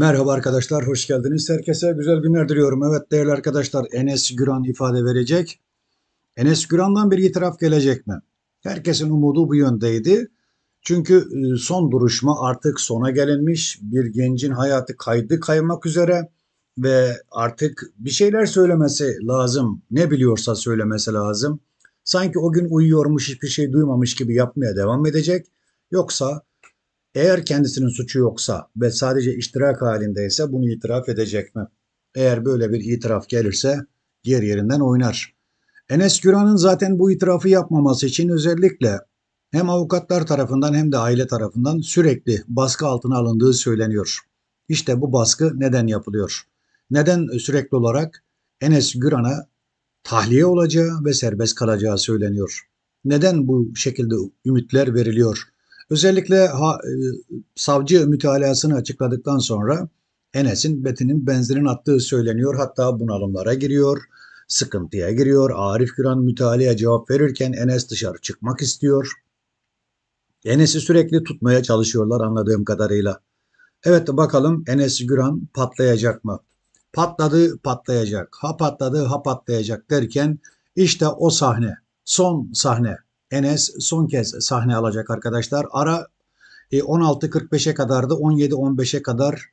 Merhaba arkadaşlar, hoş geldiniz. Herkese güzel günler diliyorum. Evet değerli arkadaşlar, Enes Güran ifade verecek. Enes Güran'dan bir itiraf gelecek mi? Herkesin umudu bu yöndeydi. Çünkü e, son duruşma artık sona gelinmiş. Bir gencin hayatı kaydı kaymak üzere ve artık bir şeyler söylemesi lazım. Ne biliyorsa söylemesi lazım. Sanki o gün uyuyormuş, hiçbir şey duymamış gibi yapmaya devam edecek. Yoksa eğer kendisinin suçu yoksa ve sadece iştirak halindeyse bunu itiraf edecek mi? Eğer böyle bir itiraf gelirse yer yerinden oynar. Enes Güran'ın zaten bu itirafı yapmaması için özellikle hem avukatlar tarafından hem de aile tarafından sürekli baskı altına alındığı söyleniyor. İşte bu baskı neden yapılıyor? Neden sürekli olarak Enes Güran'a tahliye olacağı ve serbest kalacağı söyleniyor? Neden bu şekilde ümitler veriliyor? Özellikle ha, e, savcı mütalasını açıkladıktan sonra Enes'in Betin'in benzerin attığı söyleniyor. Hatta bunalımlara giriyor, sıkıntıya giriyor. Arif Güran mütalaya cevap verirken Enes dışarı çıkmak istiyor. Enes'i sürekli tutmaya çalışıyorlar anladığım kadarıyla. Evet bakalım Enes Güran patlayacak mı? Patladı patlayacak. Ha patladı ha patlayacak derken işte o sahne. Son sahne. Enes son kez sahne alacak arkadaşlar. Ara e, 16.45'e kadardı. 17.15'e kadar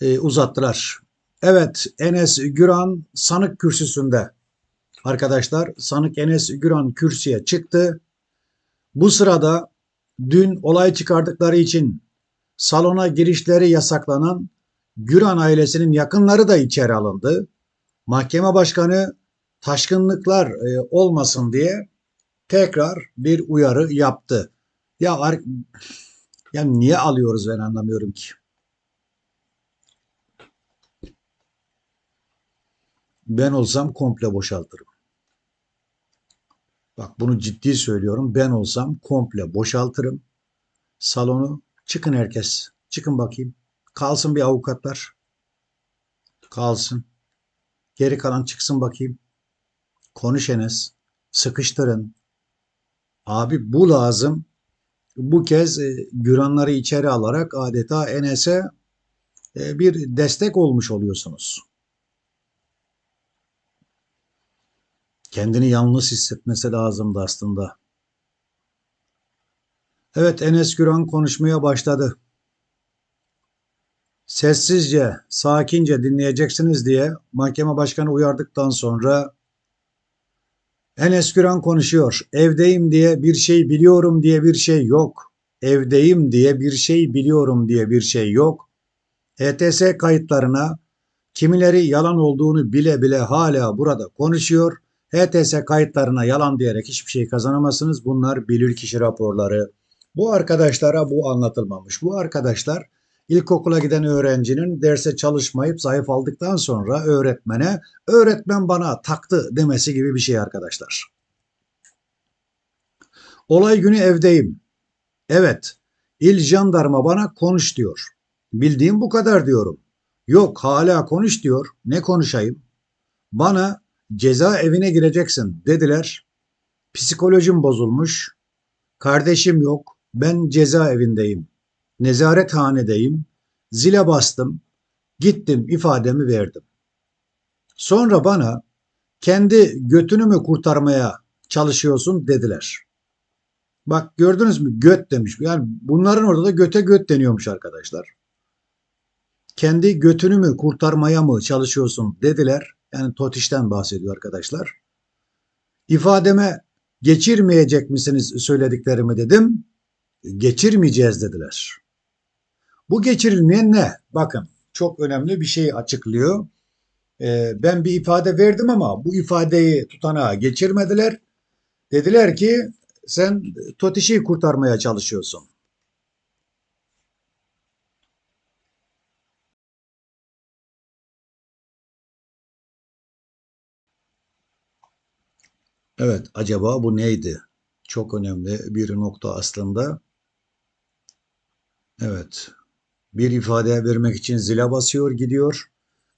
e, uzattılar. Evet Enes Güran sanık kürsüsünde. Arkadaşlar sanık Enes Güran kürsüye çıktı. Bu sırada dün olay çıkardıkları için salona girişleri yasaklanan Güran ailesinin yakınları da içeri alındı. Mahkeme başkanı taşkınlıklar e, olmasın diye tekrar bir uyarı yaptı. Ya ya niye alıyoruz ben anlamıyorum ki. Ben olsam komple boşaltırım. Bak bunu ciddi söylüyorum. Ben olsam komple boşaltırım. Salonu çıkın herkes. Çıkın bakayım. Kalsın bir avukatlar. Kalsın. Geri kalan çıksın bakayım. Konuş. Sıkıştırın. Abi bu lazım. Bu kez e, Güranları içeri alarak adeta Enes'e e, bir destek olmuş oluyorsunuz. Kendini yalnız hissetmesi lazımdı aslında. Evet Enes Güran konuşmaya başladı. Sessizce, sakince dinleyeceksiniz diye mahkeme başkanı uyardıktan sonra Enes Güran konuşuyor. Evdeyim diye bir şey biliyorum diye bir şey yok. Evdeyim diye bir şey biliyorum diye bir şey yok. ETS kayıtlarına kimileri yalan olduğunu bile bile hala burada konuşuyor. HTS kayıtlarına yalan diyerek hiçbir şey kazanamazsınız. Bunlar bilirkişi raporları. Bu arkadaşlara bu anlatılmamış. Bu arkadaşlar ilkokula giden öğrencinin derse çalışmayıp zayıf aldıktan sonra öğretmene öğretmen bana taktı demesi gibi bir şey arkadaşlar. Olay günü evdeyim. Evet, il jandarma bana konuş diyor. Bildiğim bu kadar diyorum. Yok hala konuş diyor. Ne konuşayım? Bana ceza evine gireceksin dediler. Psikolojim bozulmuş. Kardeşim yok. Ben cezaevindeyim. Nezarethanedeyim. Zile bastım. Gittim ifademi verdim. Sonra bana kendi götünü mü kurtarmaya çalışıyorsun dediler. Bak gördünüz mü göt demiş. Yani bunların orada da göte göt deniyormuş arkadaşlar. Kendi götünü mü kurtarmaya mı çalışıyorsun dediler. Yani Totiş'ten bahsediyor arkadaşlar. İfademe geçirmeyecek misiniz söylediklerimi dedim. Geçirmeyeceğiz dediler. Bu geçirilmeyen ne? Bakın çok önemli bir şey açıklıyor. Ee, ben bir ifade verdim ama bu ifadeyi tutanağa geçirmediler. Dediler ki sen Totiş'i kurtarmaya çalışıyorsun. Evet, acaba bu neydi? Çok önemli bir nokta aslında. Evet, bir ifade vermek için zile basıyor gidiyor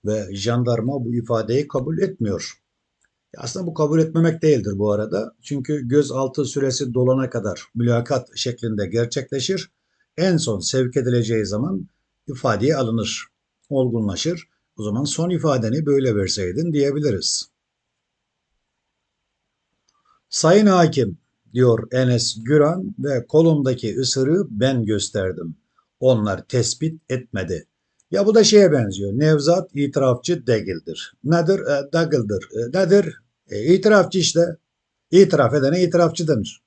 ve jandarma bu ifadeyi kabul etmiyor. Aslında bu kabul etmemek değildir bu arada. Çünkü gözaltı süresi dolana kadar mülakat şeklinde gerçekleşir. En son sevk edileceği zaman ifadeye alınır. olgunlaşır. O zaman son ifadeni böyle verseydin diyebiliriz. Sayın Hakim diyor Enes Güran ve kolumdaki ısırığı ben gösterdim. Onlar tespit etmedi. Ya bu da şeye benziyor. Nevzat itirafçı değildir. Nedir? E, değildir. E, nedir? E, itirafçı işte. İtiraf edene itirafçı denir.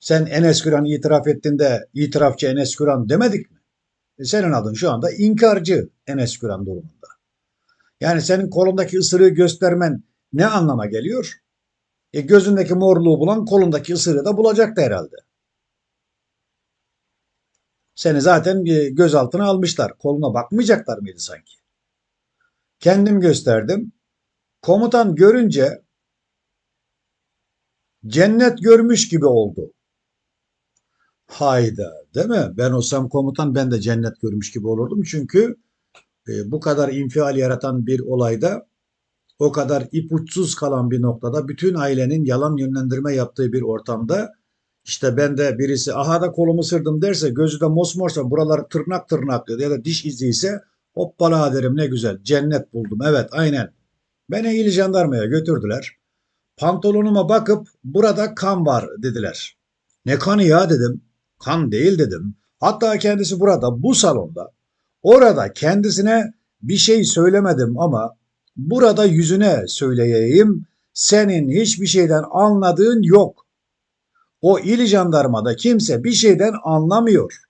Sen Enes Güran itiraf ettiğinde itirafçı Enes Güran demedik mi? E, senin adın şu anda inkarcı Enes Güran durumunda. Yani senin kolundaki ısırığı göstermen ne anlama geliyor? E, gözündeki morluğu bulan kolundaki ısırığı da bulacaktı herhalde. Seni zaten gözaltına almışlar. Koluna bakmayacaklar mıydı sanki? Kendim gösterdim. Komutan görünce cennet görmüş gibi oldu. Hayda değil mi? Ben olsam komutan ben de cennet görmüş gibi olurdum. Çünkü e, bu kadar infial yaratan bir olayda o kadar ipuçsuz kalan bir noktada bütün ailenin yalan yönlendirme yaptığı bir ortamda işte ben de birisi aha da kolumu sırdım derse gözü de mosmorsa buraları tırnak tırnak ya da diş izi ise hoppala derim ne güzel cennet buldum evet aynen. Beni il jandarmaya götürdüler. Pantolonuma bakıp burada kan var dediler. Ne kanı ya dedim. Kan değil dedim. Hatta kendisi burada bu salonda. Orada kendisine bir şey söylemedim ama burada yüzüne söyleyeyim. Senin hiçbir şeyden anladığın yok. O il jandarmada kimse bir şeyden anlamıyor.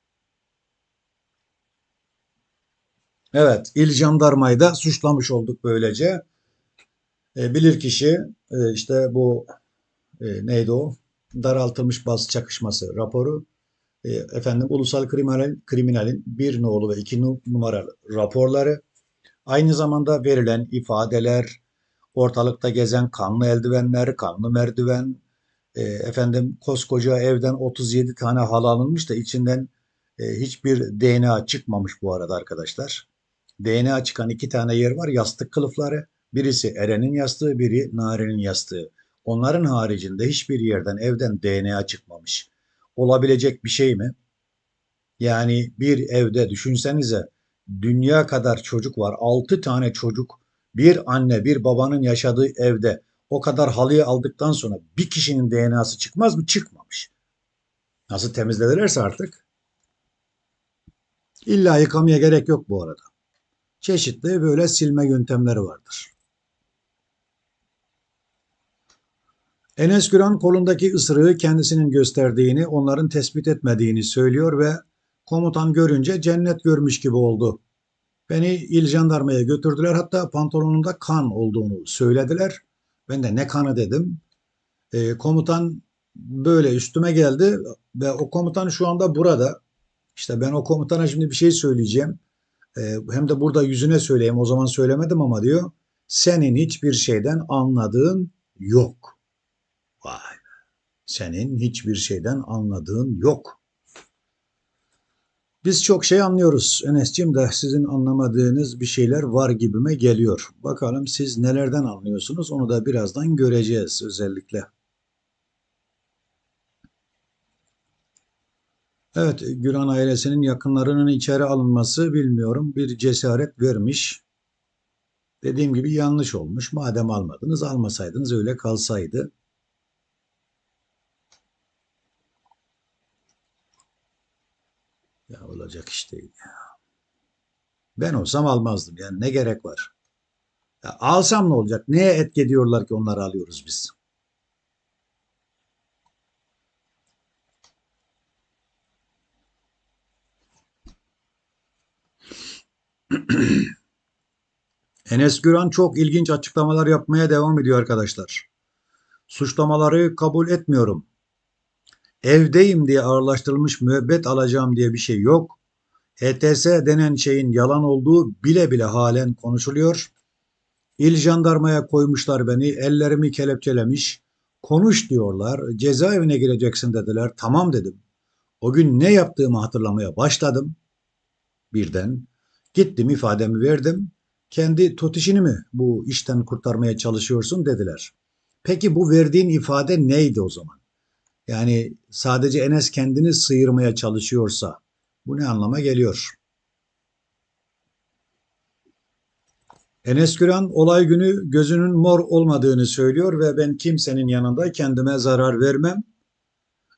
Evet, il jandarmayı da suçlamış olduk böylece. E, bilirkişi e, işte bu e, neydi o? Daraltılmış baz çakışması raporu. E, efendim ulusal kriminal, kriminalin bir nolu ve iki numaralı raporları. Aynı zamanda verilen ifadeler, ortalıkta gezen kanlı eldivenler, kanlı merdiven, e, efendim koskoca evden 37 tane halı alınmış da içinden e, hiçbir DNA çıkmamış bu arada arkadaşlar. DNA çıkan iki tane yer var yastık kılıfları. Birisi Eren'in yastığı, biri Nare'nin yastığı. Onların haricinde hiçbir yerden evden DNA çıkmamış. Olabilecek bir şey mi? Yani bir evde düşünsenize dünya kadar çocuk var. 6 tane çocuk bir anne bir babanın yaşadığı evde o kadar halıyı aldıktan sonra bir kişinin DNA'sı çıkmaz mı? Çıkmamış. Nasıl temizlenirse artık. İlla yıkamaya gerek yok bu arada. Çeşitli böyle silme yöntemleri vardır. Enes Güran kolundaki ısırığı kendisinin gösterdiğini, onların tespit etmediğini söylüyor ve komutan görünce cennet görmüş gibi oldu. Beni il jandarmaya götürdüler hatta pantolonunda kan olduğunu söylediler. Ben de ne kanı dedim. E, komutan böyle üstüme geldi ve o komutan şu anda burada. İşte ben o komutana şimdi bir şey söyleyeceğim. E, hem de burada yüzüne söyleyeyim. O zaman söylemedim ama diyor. Senin hiçbir şeyden anladığın yok. Vay be. Senin hiçbir şeyden anladığın yok. Biz çok şey anlıyoruz Enes'cim de sizin anlamadığınız bir şeyler var gibime geliyor. Bakalım siz nelerden anlıyorsunuz onu da birazdan göreceğiz özellikle. Evet Güran ailesinin yakınlarının içeri alınması bilmiyorum bir cesaret vermiş. Dediğim gibi yanlış olmuş. Madem almadınız almasaydınız öyle kalsaydı. Ya olacak iş değil ya. Ben olsam almazdım. Yani ne gerek var? Ya alsam ne olacak? Neye etki ediyorlar ki onları alıyoruz biz? Enes Güran çok ilginç açıklamalar yapmaya devam ediyor arkadaşlar. Suçlamaları kabul etmiyorum. Evdeyim diye ağırlaştırılmış müebbet alacağım diye bir şey yok. ETS denen şeyin yalan olduğu bile bile halen konuşuluyor. İl jandarmaya koymuşlar beni, ellerimi kelepçelemiş. Konuş diyorlar, cezaevine gireceksin dediler. Tamam dedim. O gün ne yaptığımı hatırlamaya başladım. Birden gittim ifademi verdim. Kendi totişini mi bu işten kurtarmaya çalışıyorsun dediler. Peki bu verdiğin ifade neydi o zaman? Yani sadece Enes kendini sıyırmaya çalışıyorsa bu ne anlama geliyor? Enes Güran olay günü gözünün mor olmadığını söylüyor ve ben kimsenin yanında kendime zarar vermem.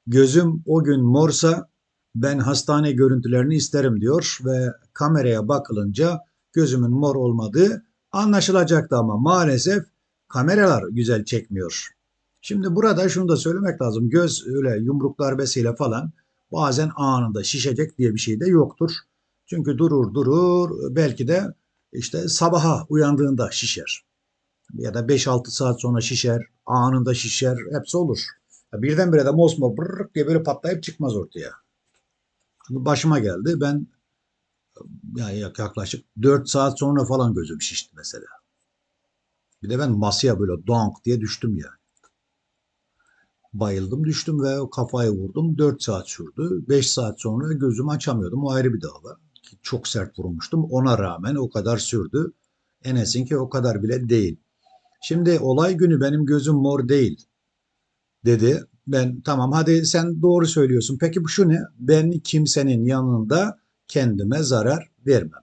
Gözüm o gün morsa ben hastane görüntülerini isterim diyor ve kameraya bakılınca gözümün mor olmadığı anlaşılacaktı ama maalesef kameralar güzel çekmiyor. Şimdi burada şunu da söylemek lazım. Göz öyle yumruk darbesiyle falan bazen anında şişecek diye bir şey de yoktur. Çünkü durur durur belki de işte sabaha uyandığında şişer. Ya da 5-6 saat sonra şişer, anında şişer, hepsi olur. Ya birdenbire de mosmor brrrk diye böyle patlayıp çıkmaz ortaya. Bu başıma geldi. Ben yani yaklaşık 4 saat sonra falan gözüm şişti mesela. Bir de ben masaya böyle donk diye düştüm ya. Bayıldım düştüm ve kafayı vurdum. 4 saat sürdü. 5 saat sonra gözümü açamıyordum. O ayrı bir dava. Çok sert vurmuştum. Ona rağmen o kadar sürdü. Enes'inki o kadar bile değil. Şimdi olay günü benim gözüm mor değil dedi. Ben tamam hadi sen doğru söylüyorsun. Peki bu şu ne? Ben kimsenin yanında kendime zarar vermem.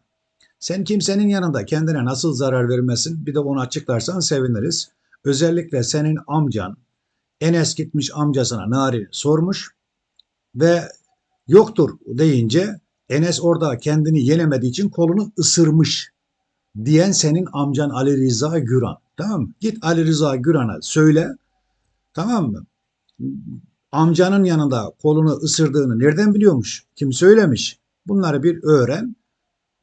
Sen kimsenin yanında kendine nasıl zarar vermesin bir de onu açıklarsan seviniriz. Özellikle senin amcan Enes gitmiş amcasına Nari sormuş ve yoktur deyince Enes orada kendini yenemediği için kolunu ısırmış diyen senin amcan Ali Rıza Güran. Tamam mı? Git Ali Rıza Güran'a söyle. Tamam mı? Amcanın yanında kolunu ısırdığını nereden biliyormuş? Kim söylemiş? Bunları bir öğren.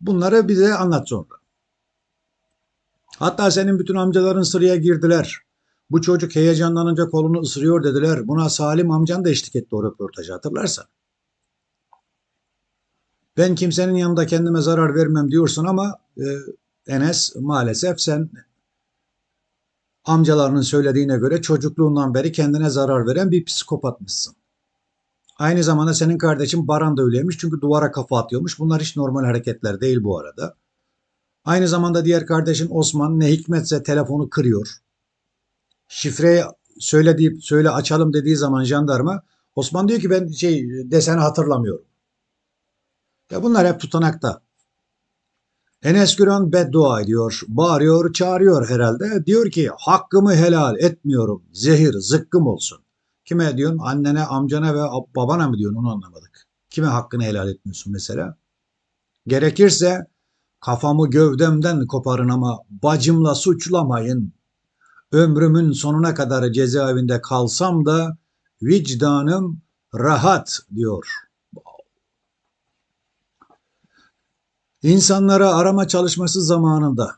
Bunları bize anlat sonra. Hatta senin bütün amcaların sıraya girdiler. Bu çocuk heyecanlanınca kolunu ısırıyor dediler. Buna Salim amcan da eşlik etti o röportajı hatırlarsan. Ben kimsenin yanında kendime zarar vermem diyorsun ama e, Enes maalesef sen amcalarının söylediğine göre çocukluğundan beri kendine zarar veren bir psikopatmışsın. Aynı zamanda senin kardeşin Baran da öyleymiş çünkü duvara kafa atıyormuş. Bunlar hiç normal hareketler değil bu arada. Aynı zamanda diğer kardeşin Osman ne hikmetse telefonu kırıyor. Şifreyi söyle deyip söyle açalım dediği zaman jandarma Osman diyor ki ben şey deseni hatırlamıyorum. Ya bunlar hep tutanakta. Enes Güran beddua ediyor, bağırıyor, çağırıyor herhalde. Diyor ki hakkımı helal etmiyorum, zehir, zıkkım olsun. Kime diyorsun? Annene, amcana ve babana mı diyorsun? Onu anlamadık. Kime hakkını helal etmiyorsun mesela? Gerekirse kafamı gövdemden koparın ama bacımla suçlamayın. Ömrümün sonuna kadar cezaevinde kalsam da vicdanım rahat diyor. İnsanlara arama çalışması zamanında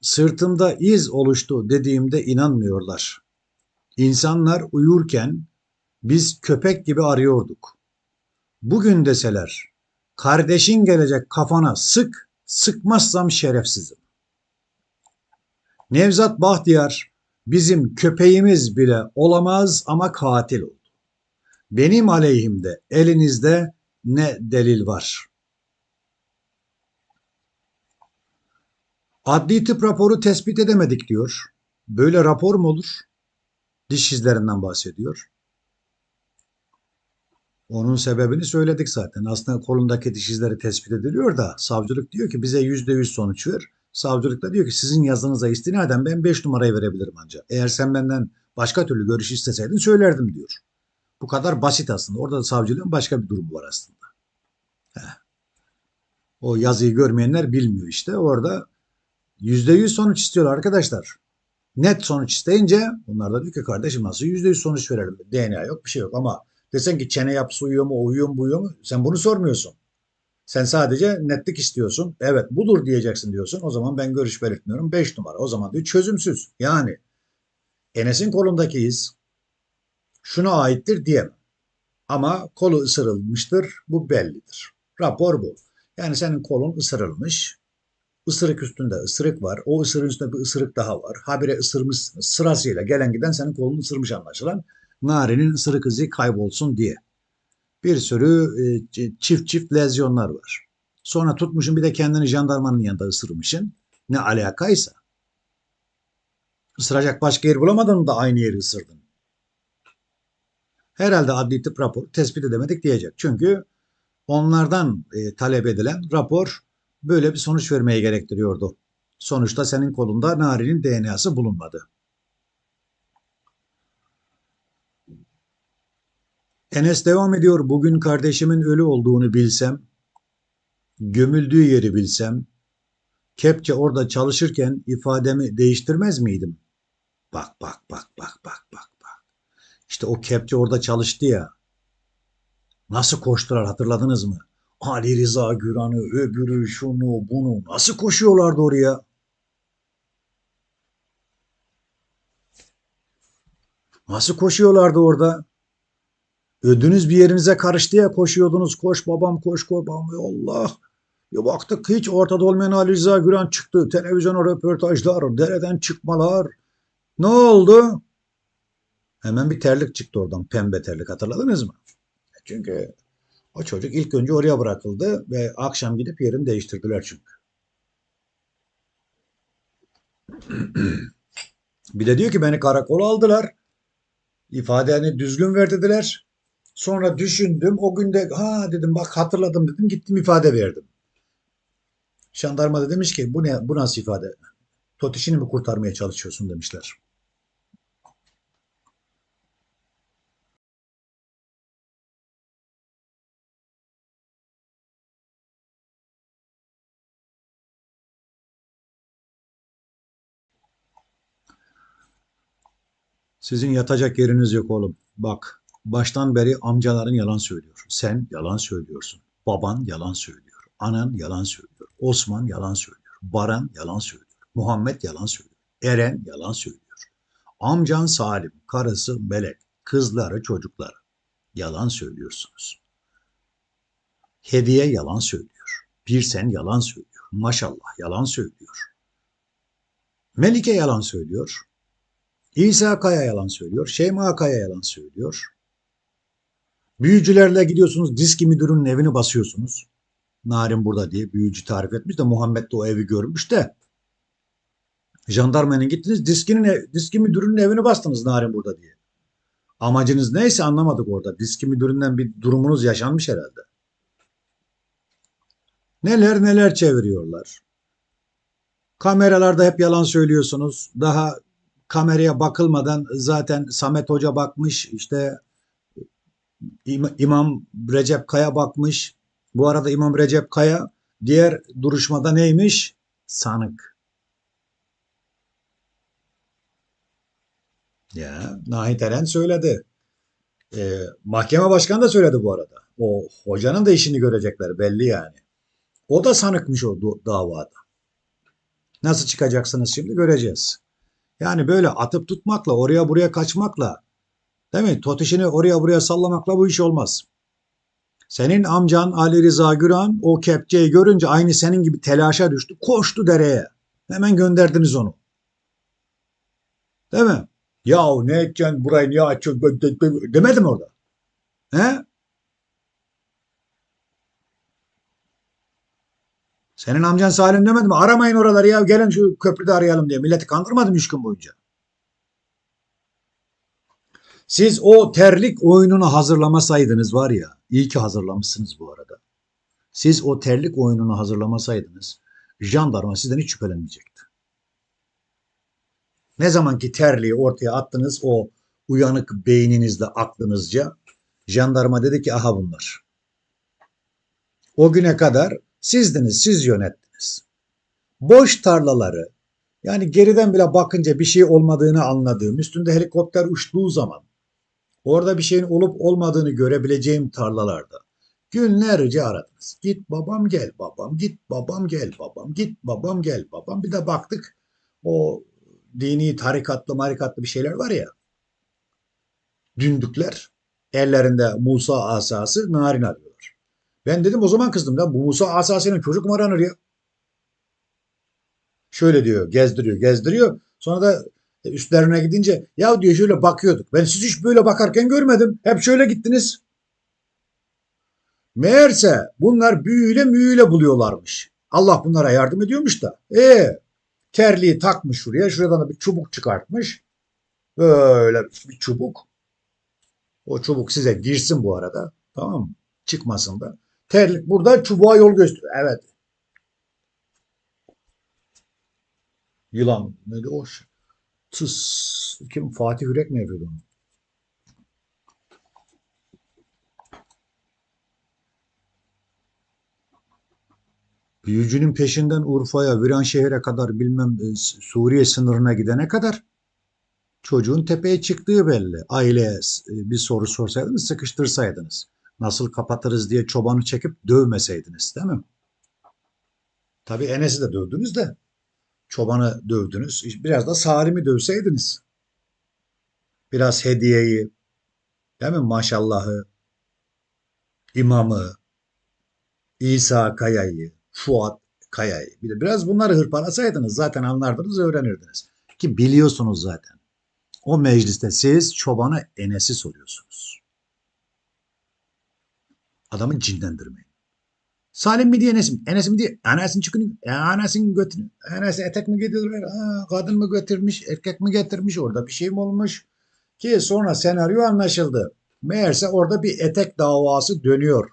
sırtımda iz oluştu dediğimde inanmıyorlar. İnsanlar uyurken biz köpek gibi arıyorduk. Bugün deseler kardeşin gelecek kafana sık, sıkmazsam şerefsizim. Nevzat Bahtiyar bizim köpeğimiz bile olamaz ama katil oldu. Benim aleyhimde elinizde ne delil var?'' Adli tıp raporu tespit edemedik diyor. Böyle rapor mu olur? Diş izlerinden bahsediyor. Onun sebebini söyledik zaten. Aslında kolundaki diş izleri tespit ediliyor da savcılık diyor ki bize yüzde yüz sonuç ver. Savcılık da diyor ki sizin yazınıza istinaden ben 5 numarayı verebilirim ancak. Eğer sen benden başka türlü görüş isteseydin söylerdim diyor. Bu kadar basit aslında. Orada da savcılığın başka bir durumu var aslında. Heh. O yazıyı görmeyenler bilmiyor işte. Orada %100 sonuç istiyorlar arkadaşlar. Net sonuç isteyince bunlar da diyor ki kardeşim nasıl %100 sonuç verelim? DNA yok bir şey yok ama desen ki çene yapısı uyuyor mu, uyuyor mu, uyuyor mu? Sen bunu sormuyorsun. Sen sadece netlik istiyorsun. Evet budur diyeceksin diyorsun. O zaman ben görüş belirtmiyorum. 5 numara. O zaman diyor çözümsüz. Yani Enes'in kolundaki iz şuna aittir diyemem. Ama kolu ısırılmıştır. Bu bellidir. Rapor bu. Yani senin kolun ısırılmış. Isırık üstünde ısırık var. O ısırığın üstünde bir ısırık daha var. Habire ısırmışsınız. Sırasıyla gelen giden senin kolunu ısırmış anlaşılan. Narenin ısırık izi kaybolsun diye. Bir sürü e, çift çift lezyonlar var. Sonra tutmuşun bir de kendini jandarmanın yanında ısırmışın. Ne alakaysa. Isıracak başka yer bulamadın da aynı yeri ısırdın. Herhalde adli tıp rapor tespit edemedik diyecek. Çünkü onlardan e, talep edilen rapor böyle bir sonuç vermeye gerektiriyordu. Sonuçta senin kolunda Nari'nin DNA'sı bulunmadı. Enes devam ediyor. Bugün kardeşimin ölü olduğunu bilsem, gömüldüğü yeri bilsem, kepçe orada çalışırken ifademi değiştirmez miydim? Bak bak bak bak bak bak bak. İşte o kepçe orada çalıştı ya. Nasıl koştular hatırladınız mı? Ali Rıza Güran'ı, öbürü, şunu, bunu nasıl koşuyorlardı oraya? Nasıl koşuyorlardı orada? Ödünüz bir yerinize karıştı ya koşuyordunuz. Koş babam koş koş babam. Ya Allah. Bir baktık hiç ortada olmayan Ali Rıza Güran çıktı. Televizyona röportajlar, dereden çıkmalar. Ne oldu? Hemen bir terlik çıktı oradan. Pembe terlik hatırladınız mı? Çünkü o çocuk ilk önce oraya bırakıldı ve akşam gidip yerini değiştirdiler çünkü. bir de diyor ki beni karakola aldılar. İfadeni düzgün ver dediler. Sonra düşündüm. O günde ha dedim bak hatırladım dedim. Gittim ifade verdim. Jandarma da demiş ki bu ne bu nasıl ifade? Totişini mi kurtarmaya çalışıyorsun demişler. Sizin yatacak yeriniz yok oğlum. Bak, baştan beri amcaların yalan söylüyor. Sen yalan söylüyorsun. Baban yalan söylüyor. Anan yalan söylüyor. Osman yalan söylüyor. Baran yalan söylüyor. Muhammed yalan söylüyor. Eren yalan söylüyor. Amcan Salim, karısı Melek, kızları, çocukları yalan söylüyorsunuz. Hediye yalan söylüyor. Bir sen yalan söylüyor. Maşallah yalan söylüyor. Melike yalan söylüyor. İsa Kaya yalan söylüyor. Şeyma Kaya yalan söylüyor. Büyücülerle gidiyorsunuz diski müdürünün evini basıyorsunuz. Narin burada diye büyücü tarif etmiş de Muhammed de o evi görmüş de. Jandarmanın gittiniz diskinin ev, diski müdürünün evini bastınız Narin burada diye. Amacınız neyse anlamadık orada. Diski müdüründen bir durumunuz yaşanmış herhalde. Neler neler çeviriyorlar. Kameralarda hep yalan söylüyorsunuz. Daha kameraya bakılmadan zaten Samet Hoca bakmış işte İmam Recep Kaya bakmış. Bu arada İmam Recep Kaya diğer duruşmada neymiş? Sanık. Ya Nahit Eren söyledi. Ee, mahkeme başkanı da söyledi bu arada. O hocanın da işini görecekler belli yani. O da sanıkmış o davada. Nasıl çıkacaksınız şimdi göreceğiz. Yani böyle atıp tutmakla, oraya buraya kaçmakla, değil mi? Totişini oraya buraya sallamakla bu iş olmaz. Senin amcan Ali Rıza Güran o kepçeyi görünce aynı senin gibi telaşa düştü. Koştu dereye. Hemen gönderdiniz onu. Değil mi? Yahu ne edeceksin burayı niye açıyorsun demedim orada. He? Senin amcan Salim demedi mi? Aramayın oraları ya gelin şu köprüde arayalım diye. Milleti kandırmadım üç gün boyunca. Siz o terlik oyununu hazırlamasaydınız var ya, iyi ki hazırlamışsınız bu arada. Siz o terlik oyununu hazırlamasaydınız, jandarma sizden hiç şüphelenmeyecekti. Ne zamanki terliği ortaya attınız o uyanık beyninizle aklınızca, jandarma dedi ki aha bunlar. O güne kadar sizdiniz, siz yönettiniz. Boş tarlaları, yani geriden bile bakınca bir şey olmadığını anladığım, üstünde helikopter uçtuğu zaman orada bir şeyin olup olmadığını görebileceğim tarlalarda günlerce aradınız. Git babam gel babam, git babam gel babam, git babam gel babam. Bir de baktık o dini tarikatlı marikatlı bir şeyler var ya. Dündükler ellerinde Musa asası narin arıyorlar. Ben dedim o zaman kızdım da bu Musa asasının çocuk mu aranır ya? Şöyle diyor gezdiriyor gezdiriyor. Sonra da üstlerine gidince ya diyor şöyle bakıyorduk. Ben siz hiç böyle bakarken görmedim. Hep şöyle gittiniz. Meğerse bunlar büyüyle müyüyle buluyorlarmış. Allah bunlara yardım ediyormuş da. E terliği takmış şuraya. Şuradan da bir çubuk çıkartmış. Böyle bir çubuk. O çubuk size girsin bu arada. Tamam mı? Çıkmasın da. Terlik burada çubuğa yol gösteriyor. Evet. Yılan. Neydi o? Tıs. Kim? Fatih Yürek mi yapıyordu onu? Büyücünün peşinden Urfa'ya, Viranşehir'e kadar bilmem e, Suriye sınırına gidene kadar çocuğun tepeye çıktığı belli. Aileye e, bir soru sorsaydınız, sıkıştırsaydınız. Nasıl kapatırız diye çobanı çekip dövmeseydiniz değil mi? Tabii Enes'i de dövdünüz de çobanı dövdünüz. Biraz da Salim'i dövseydiniz. Biraz hediyeyi, değil mi? Maşallahı, imamı, İsa Kaya'yı, Fuat Kaya'yı. Bir de biraz bunları hırpalasaydınız zaten anlardınız, öğrenirdiniz. Ki biliyorsunuz zaten. O mecliste siz çobana Enes'i soruyorsunuz. Adamı cinlendirmeyin. Salim mi diye Enes mi? Enes mi diye Enes'in çıkını, e, Enes'in götünü, Enes'e etek mi getirdiler, Aa, kadın mı götürmüş, erkek mi getirmiş, orada bir şey mi olmuş? Ki sonra senaryo anlaşıldı. Meğerse orada bir etek davası dönüyor.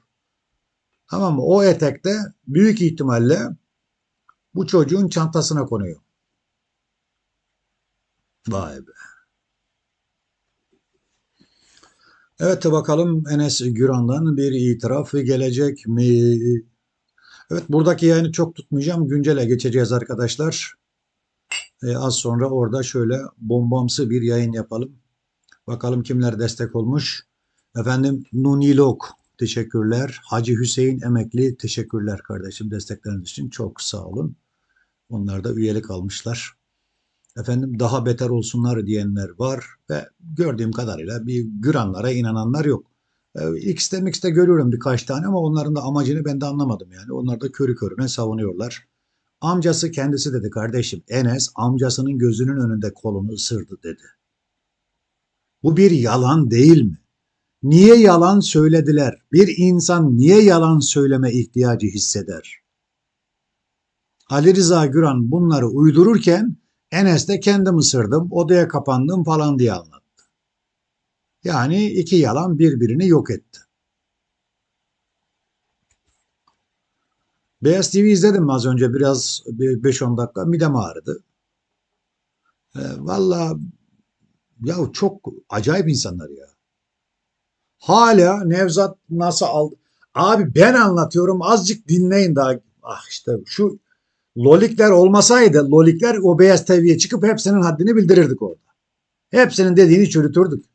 Tamam mı? O etek de büyük ihtimalle bu çocuğun çantasına konuyor. Vay be. Evet bakalım Enes Güran'dan bir itiraf gelecek mi? Evet buradaki yayını çok tutmayacağım. Güncele geçeceğiz arkadaşlar. Ee, az sonra orada şöyle bombamsı bir yayın yapalım. Bakalım kimler destek olmuş. Efendim Nunilok teşekkürler. Hacı Hüseyin Emekli teşekkürler kardeşim destekleriniz için. Çok sağ olun. Onlar da üyelik almışlar. Efendim daha beter olsunlar diyenler var ve gördüğüm kadarıyla bir güranlara inananlar yok. Ee, X'te Mix'te görüyorum birkaç tane ama onların da amacını ben de anlamadım yani. Onlar da körü körüne savunuyorlar. Amcası kendisi dedi kardeşim Enes amcasının gözünün önünde kolunu ısırdı dedi. Bu bir yalan değil mi? Niye yalan söylediler? Bir insan niye yalan söyleme ihtiyacı hisseder? Ali Rıza Güran bunları uydururken Enes de kendim ısırdım, odaya kapandım falan diye anlattı. Yani iki yalan birbirini yok etti. Beyaz TV izledim az önce biraz 5-10 dakika midem ağrıdı. E, Valla ya çok acayip insanlar ya. Hala Nevzat nasıl aldı? Abi ben anlatıyorum azıcık dinleyin daha. Ah işte şu lolikler olmasaydı lolikler o beyaz TV'ye çıkıp hepsinin haddini bildirirdik orada. Hepsinin dediğini çürütürdük.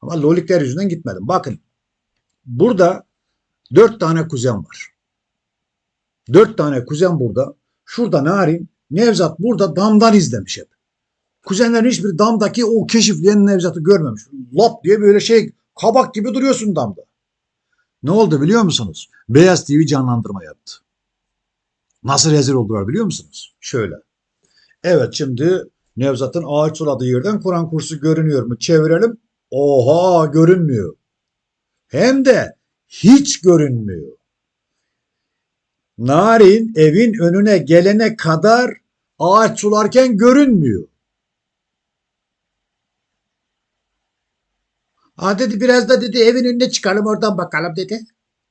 Ama lolikler yüzünden gitmedim. Bakın burada dört tane kuzen var. Dört tane kuzen burada. Şurada Narin, Nevzat burada damdan izlemiş hep. Kuzenlerin hiçbir damdaki o keşifleyen Nevzat'ı görmemiş. Lap diye böyle şey kabak gibi duruyorsun damda. Ne oldu biliyor musunuz? Beyaz TV canlandırma yaptı. Nasıl rezil oldular biliyor musunuz? Şöyle. Evet şimdi Nevzat'ın ağaç suladığı yerden Kur'an kursu görünüyor mu? Çevirelim. Oha görünmüyor. Hem de hiç görünmüyor. Narin evin önüne gelene kadar ağaç sularken görünmüyor. Ha dedi biraz da dedi evin önüne çıkalım oradan bakalım dedi.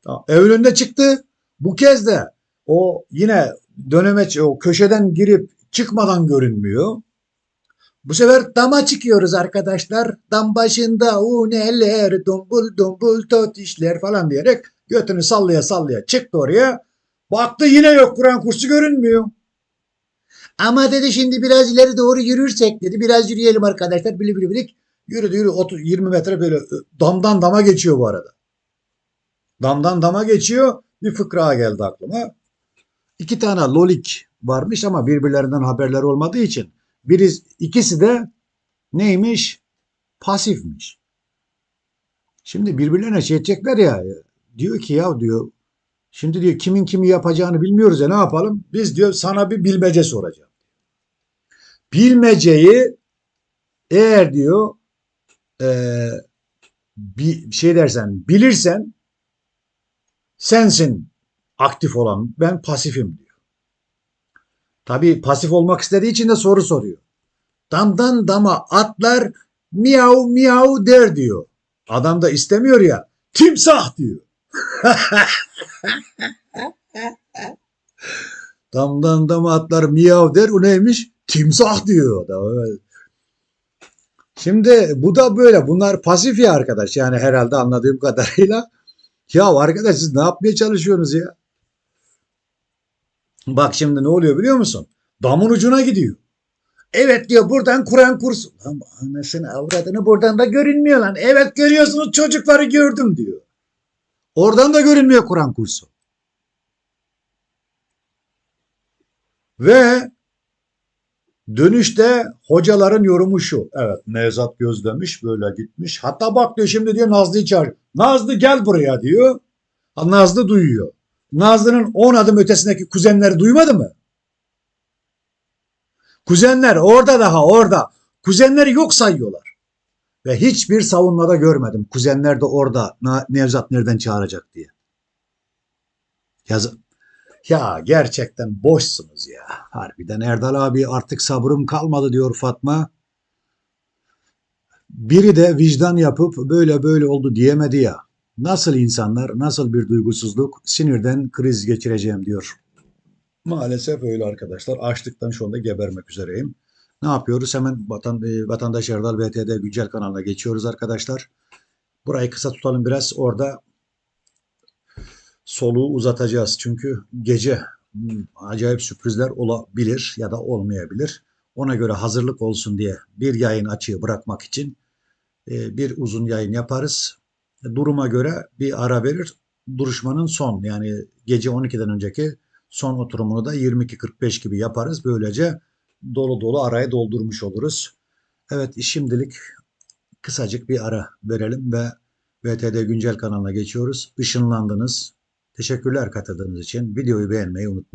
Tamam, evin önüne çıktı. Bu kez de o yine dönemeç o köşeden girip çıkmadan görünmüyor. Bu sefer dama çıkıyoruz arkadaşlar. Dam başında uneler, dumbul dumbul totişler falan diyerek götünü sallaya sallaya çıktı oraya. Baktı yine yok Kur'an kursu görünmüyor. Ama dedi şimdi biraz ileri doğru yürürsek dedi. Biraz yürüyelim arkadaşlar. Bili bili bilik. Yürüdü yürü 30, 20 metre böyle damdan dama geçiyor bu arada. Damdan dama geçiyor. Bir fıkra geldi aklıma. İki tane lolik varmış ama birbirlerinden haberler olmadığı için biri ikisi de neymiş? Pasifmiş. Şimdi birbirlerine şey edecekler ya. Diyor ki ya diyor şimdi diyor kimin kimi yapacağını bilmiyoruz ya ne yapalım? Biz diyor sana bir bilmece soracağım. Bilmeceyi eğer diyor eee, bir şey dersen bilirsen sensin aktif olan ben pasifim diyor. Tabii pasif olmak istediği için de soru soruyor. Damdan dama atlar miyav miyav der diyor. Adam da istemiyor ya timsah diyor. Damdan dama atlar miyav der o neymiş? Timsah diyor. Şimdi bu da böyle. Bunlar pasif ya arkadaş. Yani herhalde anladığım kadarıyla. Ya arkadaş siz ne yapmaya çalışıyorsunuz ya? Bak şimdi ne oluyor biliyor musun? Damın ucuna gidiyor. Evet diyor buradan Kur'an kursu. Lan anasını avradını buradan da görünmüyor lan. Evet görüyorsunuz çocukları gördüm diyor. Oradan da görünmüyor Kur'an kursu. Ve dönüşte hocaların yorumu şu. Evet Nevzat gözlemiş böyle gitmiş. Hatta bak diyor şimdi diyor Nazlı'yı çağır. Nazlı gel buraya diyor. Nazlı duyuyor. Nazlı'nın 10 adım ötesindeki kuzenleri duymadı mı? Kuzenler orada daha orada. Kuzenleri yok sayıyorlar. Ve hiçbir savunmada görmedim. Kuzenler de orada Nevzat nereden çağıracak diye. Yazı. Ya gerçekten boşsunuz ya. Harbiden Erdal abi artık sabrım kalmadı diyor Fatma. Biri de vicdan yapıp böyle böyle oldu diyemedi ya. Nasıl insanlar, nasıl bir duygusuzluk, sinirden kriz geçireceğim diyor. Maalesef öyle arkadaşlar. Açlıktan şu anda gebermek üzereyim. Ne yapıyoruz? Hemen vatan, e, Vatandaş Erdal VTD Güncel kanalına geçiyoruz arkadaşlar. Burayı kısa tutalım biraz. Orada soluğu uzatacağız. Çünkü gece hmm, acayip sürprizler olabilir ya da olmayabilir. Ona göre hazırlık olsun diye bir yayın açığı bırakmak için e, bir uzun yayın yaparız. Duruma göre bir ara verir. Duruşmanın son yani gece 12'den önceki son oturumunu da 22.45 gibi yaparız. Böylece dolu dolu arayı doldurmuş oluruz. Evet şimdilik kısacık bir ara verelim ve VTD Güncel kanalına geçiyoruz. Işınlandınız. Teşekkürler katıldığınız için. Videoyu beğenmeyi unutmayın.